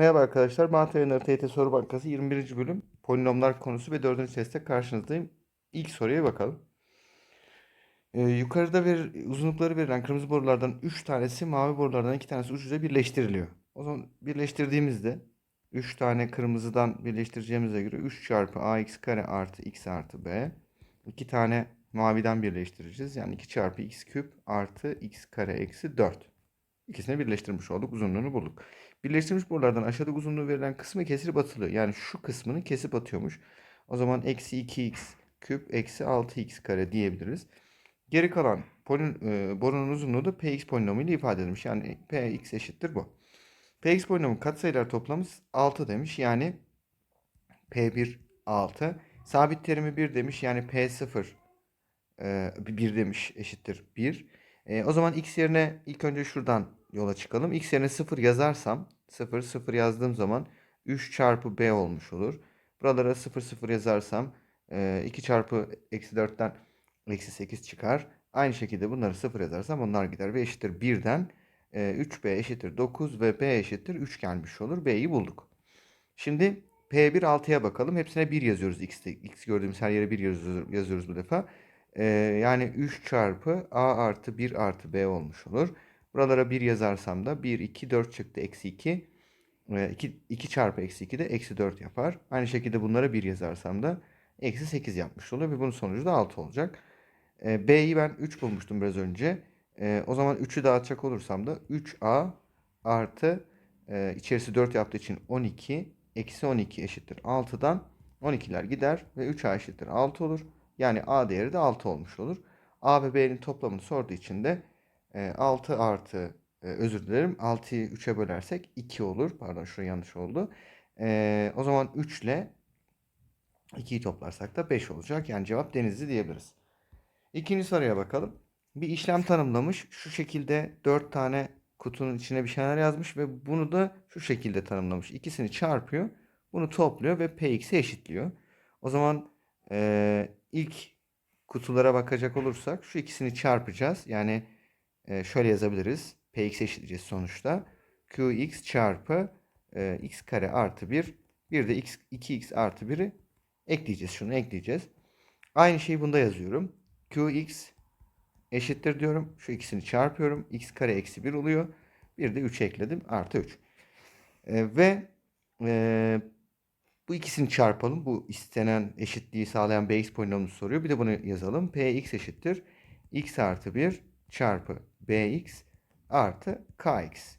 Merhaba arkadaşlar. Oyunları TYT Soru Bankası 21. bölüm polinomlar konusu ve 4. testte karşınızdayım. İlk soruya bakalım. Ee, yukarıda ver, uzunlukları verilen kırmızı borulardan 3 tanesi mavi borulardan 2 tanesi uç birleştiriliyor. O zaman birleştirdiğimizde 3 tane kırmızıdan birleştireceğimize göre 3 çarpı ax kare artı x artı b 2 tane maviden birleştireceğiz. Yani 2 çarpı x küp artı x kare eksi 4. İkisini birleştirmiş olduk. Uzunluğunu bulduk. Birleştirilmiş borulardan aşağıdaki uzunluğu verilen kısmı kesilip atılıyor. Yani şu kısmını kesip atıyormuş. O zaman eksi 2x küp eksi 6x kare diyebiliriz. Geri kalan polin, e, borunun uzunluğu da px polinomu ile ifade edilmiş. Yani px eşittir bu. px polinomu katsayılar toplamı 6 demiş. Yani p1 6. Sabit terimi 1 demiş. Yani p0 e, 1 demiş eşittir 1. E, o zaman x yerine ilk önce şuradan yola çıkalım. X yerine 0 yazarsam 0 0 yazdığım zaman 3 çarpı b olmuş olur. Buralara 0 0 yazarsam e, 2 çarpı eksi 4'ten eksi 8 çıkar. Aynı şekilde bunları 0 yazarsam onlar gider ve eşittir 1'den e, 3b eşittir 9 ve b eşittir 3 gelmiş olur. b'yi bulduk. Şimdi P1 6'ya bakalım. Hepsine 1 yazıyoruz. X'te, X gördüğümüz her yere 1 yazıyoruz, yazıyoruz bu defa. Yani 3 çarpı A artı 1 artı B olmuş olur. Buralara 1 yazarsam da 1, 2, 4 çıktı. Eksi 2. 2, 2 çarpı eksi 2 de eksi 4 yapar. Aynı şekilde bunlara 1 yazarsam da eksi 8 yapmış olur. Ve bunun sonucu da 6 olacak. Ee, B'yi ben 3 bulmuştum biraz önce. Ee, o zaman 3'ü dağıtacak olursam da 3A artı e, içerisi 4 yaptığı için 12 eksi 12 eşittir 6'dan 12'ler gider ve 3A eşittir 6 olur. Yani A değeri de 6 olmuş olur. A ve B'nin toplamını sorduğu için de 6 artı özür dilerim 6'yı 3'e bölersek 2 olur. Pardon şuraya yanlış oldu. O zaman 3 ile 2'yi toplarsak da 5 olacak. Yani cevap Denizli diyebiliriz. İkinci soruya bakalım. Bir işlem tanımlamış. Şu şekilde 4 tane kutunun içine bir şeyler yazmış ve bunu da şu şekilde tanımlamış. İkisini çarpıyor. Bunu topluyor ve px'e eşitliyor. O zaman e, ilk kutulara bakacak olursak şu ikisini çarpacağız. Yani e, şöyle yazabiliriz. px eşitleyeceğiz sonuçta. qx çarpı e, x kare artı 1. Bir de x, 2x artı 1'i ekleyeceğiz. Şunu ekleyeceğiz. Aynı şeyi bunda yazıyorum. qx eşittir diyorum. Şu ikisini çarpıyorum. x kare eksi 1 oluyor. Bir de 3 ekledim. Artı 3. E, ve e, bu ikisini çarpalım. Bu istenen eşitliği sağlayan bx polinomunu soruyor. Bir de bunu yazalım. px eşittir. x artı 1 çarpı bx artı kx.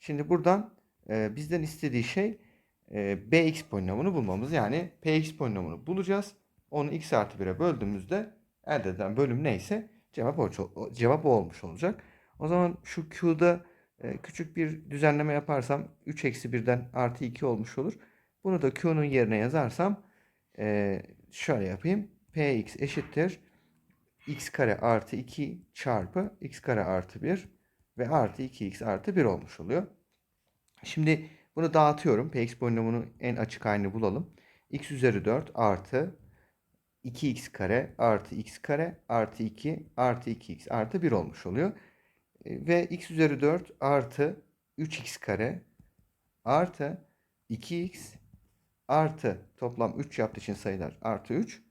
Şimdi buradan e, bizden istediği şey e, bx polinomunu bulmamız. Yani px polinomunu bulacağız. Onu x artı 1'e böldüğümüzde elde edilen bölüm neyse cevap o, cevap olmuş olacak. O zaman şu q'da e, küçük bir düzenleme yaparsam 3 eksi 1'den artı 2 olmuş olur. Bunu da q'nun yerine yazarsam e, şöyle yapayım. px eşittir x kare artı 2 çarpı x kare artı 1 ve artı 2x artı 1 olmuş oluyor. Şimdi bunu dağıtıyorum. px polinomunu en açık halini bulalım. x üzeri 4 artı 2x kare artı x kare artı 2 artı 2x artı 1 olmuş oluyor. E, ve x üzeri 4 artı 3x kare artı 2x artı toplam 3 yaptığı için sayılar artı 3.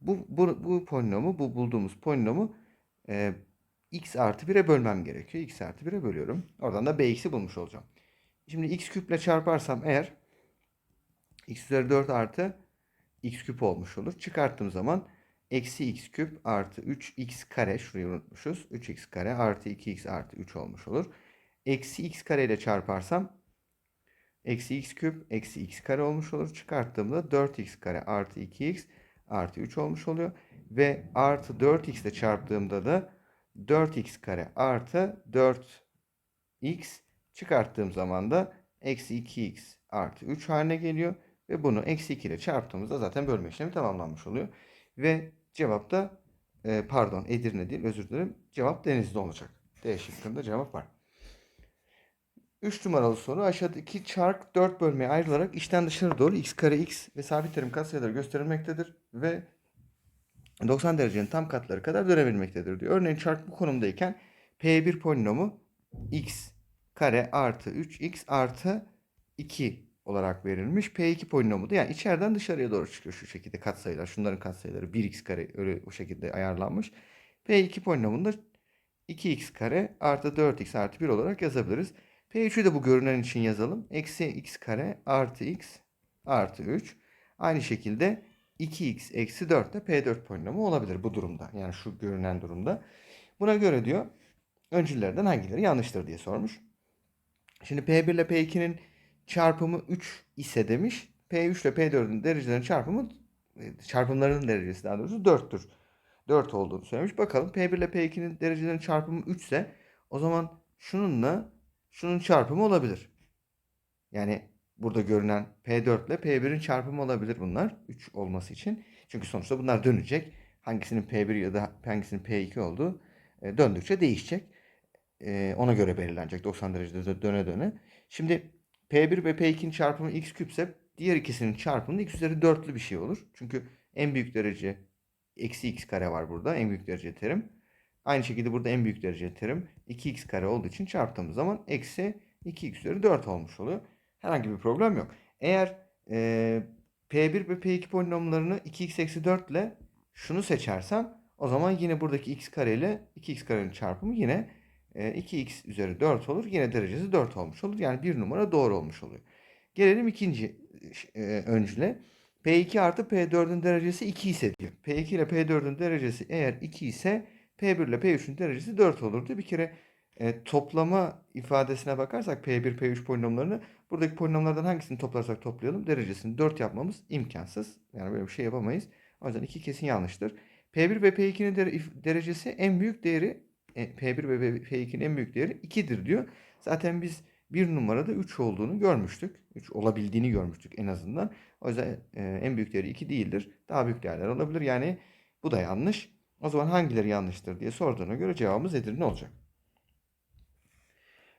Bu, bu, bu polinomu, bu bulduğumuz polinomu e, x artı 1'e bölmem gerekiyor. x artı 1'e bölüyorum. Oradan da bx'i bulmuş olacağım. Şimdi x küple çarparsam eğer x üzeri 4 artı x küp olmuş olur. Çıkarttığım zaman eksi x küp artı 3x kare şurayı unutmuşuz. 3x kare artı 2x artı 3 olmuş olur. Eksi x kare ile çarparsam eksi x küp eksi x kare olmuş olur. Çıkarttığımda 4x kare artı 2x artı 3 olmuş oluyor. Ve artı 4x ile çarptığımda da 4x kare artı 4x çıkarttığım zaman da eksi 2x artı 3 haline geliyor. Ve bunu eksi 2 ile çarptığımızda zaten bölme işlemi tamamlanmış oluyor. Ve cevap da e, pardon Edirne değil özür dilerim. Cevap Denizli olacak. D şıkkında cevap var. 3 numaralı soru aşağıdaki çark 4 bölmeye ayrılarak içten dışarı doğru x kare x ve sabit terim katsayıları gösterilmektedir ve 90 derecenin tam katları kadar dönebilmektedir diyor. Örneğin çark bu konumdayken P1 polinomu x kare artı 3x artı 2 olarak verilmiş. P2 polinomu da yani içeriden dışarıya doğru çıkıyor şu şekilde katsayılar. Şunların katsayıları 1x kare öyle o şekilde ayarlanmış. P2 polinomunu da 2x kare artı 4x artı 1 olarak yazabiliriz. P3'ü de bu görünen için yazalım. Eksi x kare artı x artı 3. Aynı şekilde 2x eksi 4 de P4 polinomu olabilir bu durumda. Yani şu görünen durumda. Buna göre diyor öncüllerden hangileri yanlıştır diye sormuş. Şimdi P1 ile P2'nin çarpımı 3 ise demiş. P3 ile P4'ün derecelerin çarpımı çarpımlarının derecesi daha doğrusu 4'tür. 4 olduğunu söylemiş. Bakalım P1 ile P2'nin derecelerin çarpımı 3 ise o zaman şununla şunun çarpımı olabilir. Yani burada görünen P4 ile P1'in çarpımı olabilir bunlar 3 olması için. Çünkü sonuçta bunlar dönecek. Hangisinin P1 ya da hangisinin P2 olduğu e, döndükçe değişecek. E, ona göre belirlenecek 90 derecede döne döne. Şimdi P1 ve P2'nin çarpımı x küpse diğer ikisinin çarpımı x üzeri 4'lü bir şey olur. Çünkü en büyük derece eksi x kare var burada. En büyük derece terim. Aynı şekilde burada en büyük derece terim 2x kare olduğu için çarptığımız zaman eksi 2x üzeri 4 olmuş oluyor. Herhangi bir problem yok. Eğer e, P1 ve P2 polinomlarını 2x eksi 4 ile şunu seçersem o zaman yine buradaki x kare ile 2x karenin çarpımı yine e, 2x üzeri 4 olur. Yine derecesi 4 olmuş olur. Yani bir numara doğru olmuş oluyor. Gelelim ikinci öncüle. P2 artı P4'ün derecesi 2 ise diyor. P2 ile P4'ün derecesi eğer 2 ise P1 ile P3'ün derecesi 4 olurdu. Bir kere e, toplama ifadesine bakarsak P1, P3 polinomlarını buradaki polinomlardan hangisini toplarsak toplayalım derecesini 4 yapmamız imkansız. Yani böyle bir şey yapamayız. O yüzden 2 kesin yanlıştır. P1 ve P2'nin de- derecesi en büyük değeri e, P1 ve P2'nin en büyük değeri 2'dir diyor. Zaten biz bir numarada 3 olduğunu görmüştük. 3 olabildiğini görmüştük en azından. O yüzden e, en büyük değeri 2 değildir. Daha büyük değerler olabilir. Yani bu da yanlış. O zaman hangileri yanlıştır diye sorduğuna göre cevabımız Edirne olacak.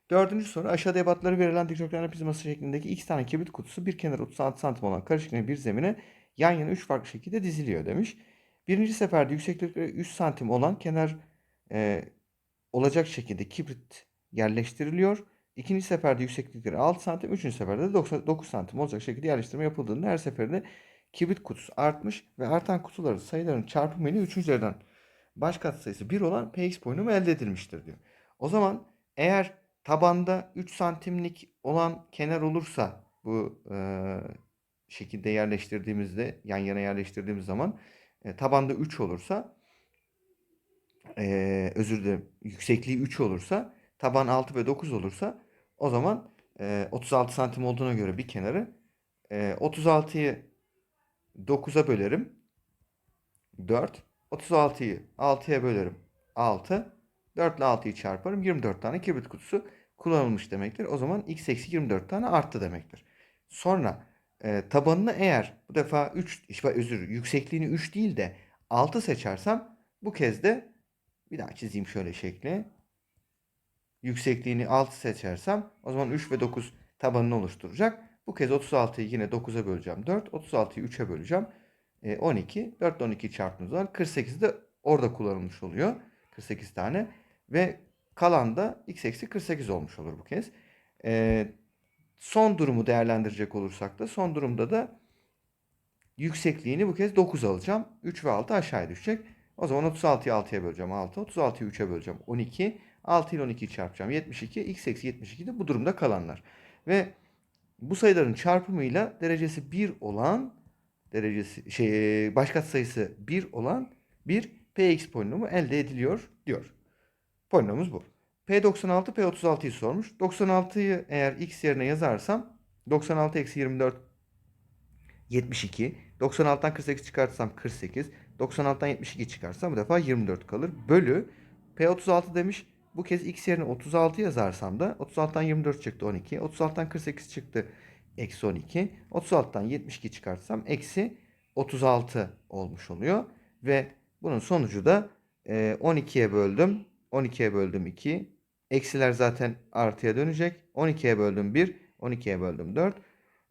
Dördüncü soru aşağıda ebatları verilen dikdörtgen prizması şeklindeki x tane kibrit kutusu bir kenarı 36 santim olan karışık bir zemine yan yana 3 farklı şekilde diziliyor demiş. Birinci seferde yükseklikleri 3 santim olan kenar e, olacak şekilde kibrit yerleştiriliyor. İkinci seferde yükseklikleri 6 santim, üçüncü seferde de 9 santim olacak şekilde yerleştirme yapıldığında her seferinde kibrit kutusu artmış ve artan kutuların sayılarının çarpımı ile üçüncülerden baş katsayısı 1 olan px polinomu elde edilmiştir diyor. O zaman eğer tabanda 3 santimlik olan kenar olursa bu e, şekilde yerleştirdiğimizde yan yana yerleştirdiğimiz zaman e, tabanda 3 olursa e, özür dilerim yüksekliği 3 olursa taban 6 ve 9 olursa o zaman e, 36 santim olduğuna göre bir kenarı e, 36'yı 9'a bölerim 4 36'yı 6'ya bölerim 6 4 ile 6'yı çarparım 24 tane kibrit kutusu kullanılmış demektir. O zaman x eksi 24 tane arttı demektir. Sonra e, tabanını eğer bu defa 3 işte özür yüksekliğini 3 değil de 6 seçersem bu kez de bir daha çizeyim şöyle şekli. Yüksekliğini 6 seçersem o zaman 3 ve 9 tabanını oluşturacak. Bu kez 36'yı yine 9'a böleceğim 4. 36'yı 3'e böleceğim. E, 12. 4 ile 12 çarptığımız zaman 48 de orada kullanılmış oluyor. 48 tane. Ve kalan da x eksi 48 olmuş olur bu kez. E, son durumu değerlendirecek olursak da son durumda da yüksekliğini bu kez 9 alacağım. 3 ve 6 aşağıya düşecek. O zaman 36'yı 6'ya böleceğim 6. 36'yı 3'e böleceğim 12. 6 ile 12'yi çarpacağım 72. x eksi 72 de bu durumda kalanlar. Ve bu sayıların çarpımıyla derecesi 1 olan derecesi şey baş katsayısı 1 olan bir px polinomu elde ediliyor diyor. Polinomumuz bu. P96 P36'yı sormuş. 96'yı eğer x yerine yazarsam 96 eksi 24 72. 96'dan 48 çıkartsam 48. 96'dan 72 çıkarsam bu defa 24 kalır. Bölü P36 demiş. Bu kez x yerine 36 yazarsam da 36'dan 24 çıktı 12. 36'dan 48 çıktı eksi 12. 36'dan 72 çıkartsam eksi 36 olmuş oluyor. Ve bunun sonucu da e, 12'ye böldüm. 12'ye böldüm 2. Eksiler zaten artıya dönecek. 12'ye böldüm 1. 12'ye böldüm 4.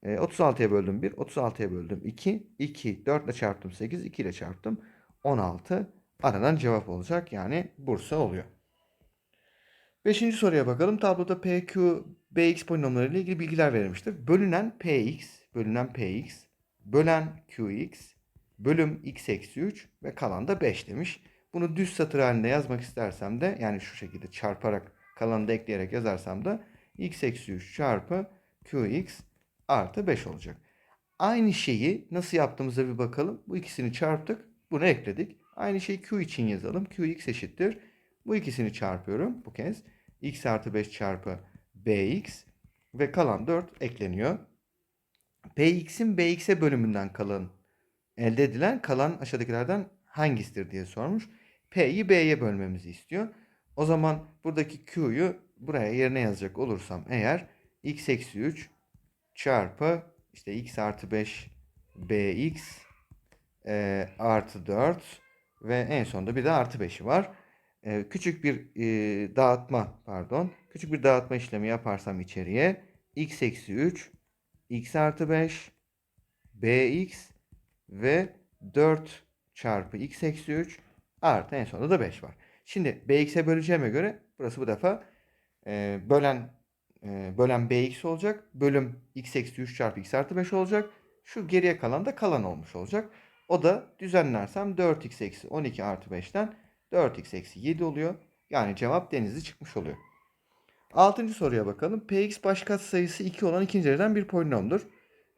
E, 36'ya böldüm 1. 36'ya böldüm 2. 2. 4 ile çarptım 8. 2 ile çarptım 16. Aradan cevap olacak. Yani Bursa oluyor. Beşinci soruya bakalım. Tabloda PQ bx polinomları ile ilgili bilgiler verilmiştir. Bölünen px, bölünen px, bölen qx, bölüm x eksi 3 ve kalan da 5 demiş. Bunu düz satır halinde yazmak istersem de yani şu şekilde çarparak kalanı da ekleyerek yazarsam da x eksi 3 çarpı qx artı 5 olacak. Aynı şeyi nasıl yaptığımıza bir bakalım. Bu ikisini çarptık. Bunu ekledik. Aynı şeyi q için yazalım. qx eşittir. Bu ikisini çarpıyorum bu kez. x artı 5 çarpı bx ve kalan 4 ekleniyor. px'in bx'e bölümünden kalan elde edilen kalan aşağıdakilerden hangisidir diye sormuş. P'yi B'ye bölmemizi istiyor. O zaman buradaki Q'yu buraya yerine yazacak olursam eğer x eksi 3 çarpı işte x artı 5 bx e, artı 4 ve en sonunda bir de artı 5'i var. E, küçük bir e, dağıtma pardon. Küçük bir dağıtma işlemi yaparsam içeriye x eksi 3 x artı 5 bx ve 4 çarpı x eksi 3 artı en sonunda da 5 var. Şimdi bx'e böleceğime göre burası bu defa e, bölen e, bölen bx olacak. Bölüm x eksi 3 çarpı x artı 5 olacak. Şu geriye kalan da kalan olmuş olacak. O da düzenlersem 4x eksi 12 artı 5'ten 4x eksi 7 oluyor. Yani cevap denizli çıkmış oluyor. Altıncı soruya bakalım. px baş katsayısı 2 olan ikinci dereceden bir polinomdur.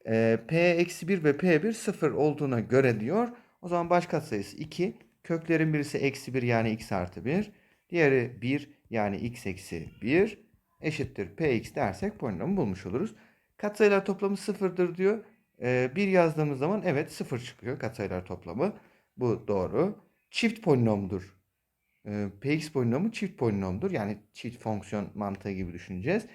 E, p eksi 1 ve p1 0 olduğuna göre diyor. O zaman baş katsayısı 2. Köklerin birisi eksi 1 yani x artı 1. Diğeri 1 yani x eksi 1 eşittir px dersek polinomu bulmuş oluruz. Katsayılar toplamı sıfırdır diyor. Ee, bir yazdığımız zaman evet sıfır çıkıyor katsayılar toplamı. Bu doğru. Çift polinomdur. Ee, px polinomu çift polinomdur. Yani çift fonksiyon mantığı gibi düşüneceğiz.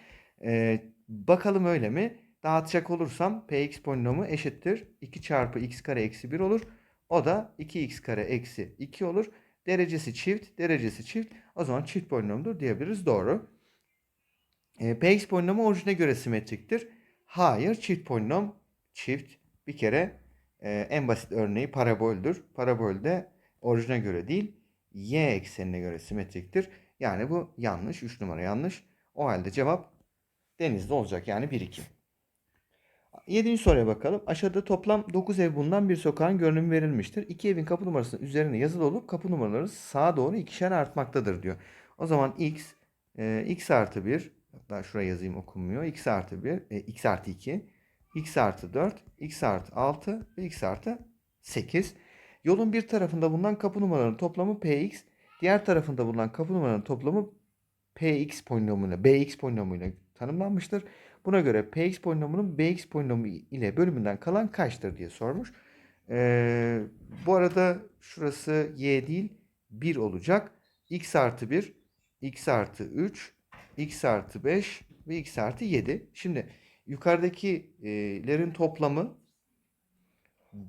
Ee, bakalım öyle mi? Dağıtacak olursam px polinomu eşittir. 2 çarpı x kare eksi 1 olur. O da 2x kare eksi 2 olur. Derecesi çift, derecesi çift. O zaman çift polinomdur diyebiliriz. Doğru. E, Px polinomu orijine göre simetriktir. Hayır, çift polinom çift. Bir kere e, en basit örneği paraboldür. Parabolde orijine göre değil, y eksenine göre simetriktir. Yani bu yanlış. 3 numara yanlış. O halde cevap denizde olacak. Yani 1-2. Yedinci soruya bakalım. Aşağıda toplam 9 ev bulunan bir sokağın görünümü verilmiştir. İki evin kapı numarasının üzerine yazılı olup kapı numaraları sağa doğru ikişer artmaktadır diyor. O zaman x, e, x artı 1, hatta şuraya yazayım okunmuyor. x artı 1, e, x artı 2, x artı 4, x artı 6 ve x artı 8. Yolun bir tarafında bulunan kapı numaralarının toplamı px, diğer tarafında bulunan kapı numaralarının toplamı px polinomuyla, bx polinomuyla tanımlanmıştır. Buna göre px polinomunun bx polinomu ile bölümünden kalan kaçtır diye sormuş. Ee, bu arada şurası y değil 1 olacak. x artı 1, x artı 3, x artı 5 ve x artı 7. Şimdi yukarıdakilerin toplamı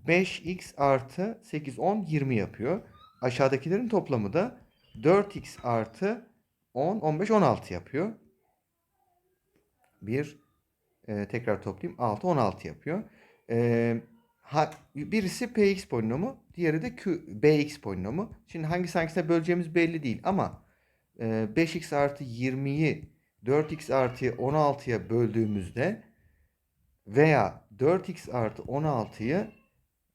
5x artı 8, 10, 20 yapıyor. Aşağıdakilerin toplamı da 4x artı 10, 15, 16 yapıyor. 1, e, tekrar toplayayım. 6, 16 yapıyor. E, ha, birisi px polinomu, diğeri de q, bx polinomu. Şimdi hangisi hangisine böleceğimiz belli değil ama e, 5x artı 20'yi 4x artı 16'ya böldüğümüzde veya 4x artı 16'yı e,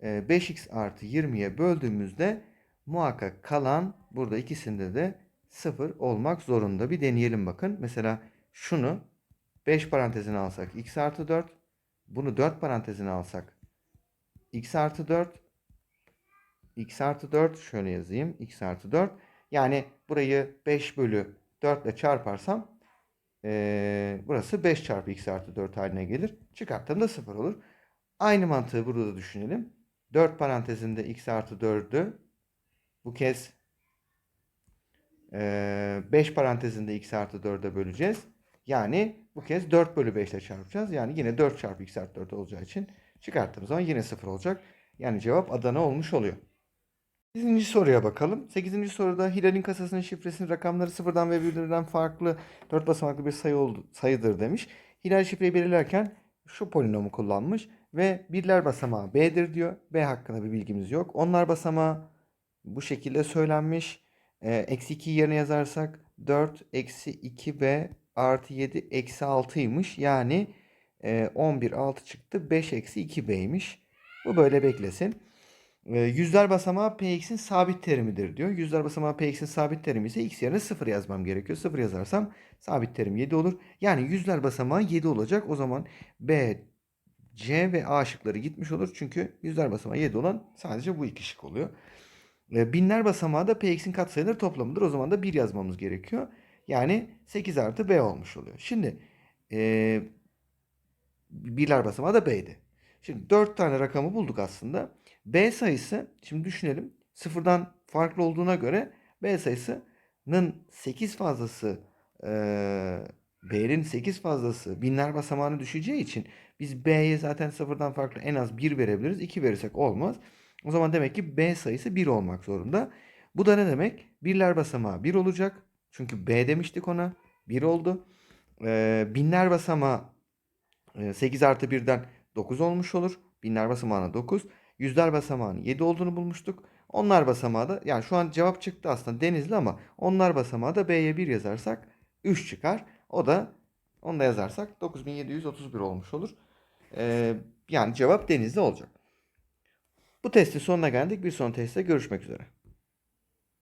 5x artı 20'ye böldüğümüzde muhakkak kalan burada ikisinde de 0 olmak zorunda. Bir deneyelim bakın. Mesela şunu 5 parantezine alsak x artı 4. Bunu 4 parantezine alsak x artı 4. x artı 4 şöyle yazayım. x artı 4. Yani burayı 5 bölü 4 ile çarparsam ee, burası 5 çarpı x artı 4 haline gelir. Çıkarttığımda 0 olur. Aynı mantığı burada da düşünelim. 4 parantezinde x artı 4'ü bu kez 5 parantezinde x artı 4'e böleceğiz. Yani bu kez 4 bölü 5 ile çarpacağız. Yani yine 4 çarpı x artı 4 olacağı için çıkarttığımız zaman yine 0 olacak. Yani cevap Adana olmuş oluyor. 8. soruya bakalım. 8. soruda Hilal'in kasasının şifresinin rakamları sıfırdan ve birbirinden farklı 4 basamaklı bir sayı oldu, sayıdır demiş. Hilal şifreyi belirlerken şu polinomu kullanmış ve birler basamağı B'dir diyor. B hakkında bir bilgimiz yok. Onlar basamağı bu şekilde söylenmiş. Eksi 2'yi yerine yazarsak 4 eksi 2B artı 7 eksi 6'ymış. Yani e, 11 6 çıktı. 5 eksi 2b'ymiş. Bu böyle beklesin. E, yüzler basamağı px'in sabit terimidir diyor. Yüzler basamağı px'in sabit terimi ise x yerine 0 yazmam gerekiyor. 0 yazarsam sabit terim 7 olur. Yani yüzler basamağı 7 olacak. O zaman b, c ve a şıkları gitmiş olur. Çünkü yüzler basamağı 7 olan sadece bu iki şık oluyor. E, binler basamağı da px'in katsayıları toplamıdır. O zaman da 1 yazmamız gerekiyor. Yani 8 artı b olmuş oluyor. Şimdi e, birler basamağı da b'ydi. Şimdi 4 tane rakamı bulduk aslında. B sayısı şimdi düşünelim. Sıfırdan farklı olduğuna göre B sayısının 8 fazlası eee B'nin 8 fazlası binler basamağına düşeceği için biz B'ye zaten sıfırdan farklı en az 1 verebiliriz. 2 verirsek olmaz. O zaman demek ki B sayısı 1 olmak zorunda. Bu da ne demek? Birler basamağı 1 olacak. Çünkü B demiştik ona. 1 oldu. Eee, binler basamağı e, 8 artı 1'den 9 olmuş olur. Binler basamağına 9. Yüzler basamağının 7 olduğunu bulmuştuk. Onlar basamağı da yani şu an cevap çıktı aslında Denizli ama onlar basamağı da B'ye 1 yazarsak 3 çıkar. O da onu da yazarsak 9731 olmuş olur. Ee, yani cevap Denizli olacak. Bu testin sonuna geldik. Bir sonraki testte görüşmek üzere.